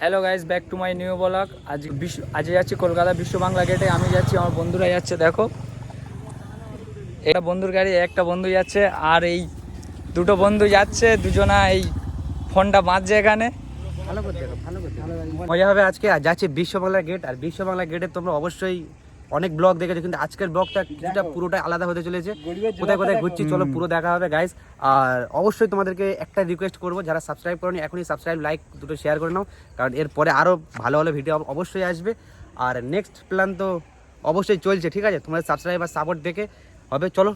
Hello guys back to my new blog আজ বিশ্ব আজ যাচ্ছি কলকাতা বিশ্ব বাংলা গেটে আমি যাচ্ছি আমার বন্ধুরা যাচ্ছে দেখো। একটা বন্ধুর গাড়ি একটা বন্ধু যাচ্ছে আর এই দুটো বন্ধু যাচ্ছে দুজনা এই ফোনটা বাঁধছে এখানে। ভালো করতে ভালো করতে। মজা হবে আজকে। আর যাচ্ছে বিশ্ব বাংলা গেট আর বিশ্ব বাংলা গেটে তোমরা অবশ্যই অনেক ব্লগ দেখেছ কিন্তু আজকের ব্লগটা কিছুটা পুরোটাই আলাদা হতে চলেছে। কোথায় কোথায় ঘুরছি চলো পুরো দেখা হবে গাইস আর অবশ্যই তোমাদেরকে একটা রিকোয়েস্ট করব যারা সাবস্ক্রাইব করনি এখনই সাবস্ক্রাইব লাইক দুটো শেয়ার করে নাও কারণ এরপরে আরও ভালো ভালো ভিডিও অবশ্যই আসবে। আর নেক্সট প্ল্যান তো অবশ্যই চলছে ঠিক আছে? তোমাদের সাবস্ক্রাইব আর সাপোর্ট দেখে হবে চলো।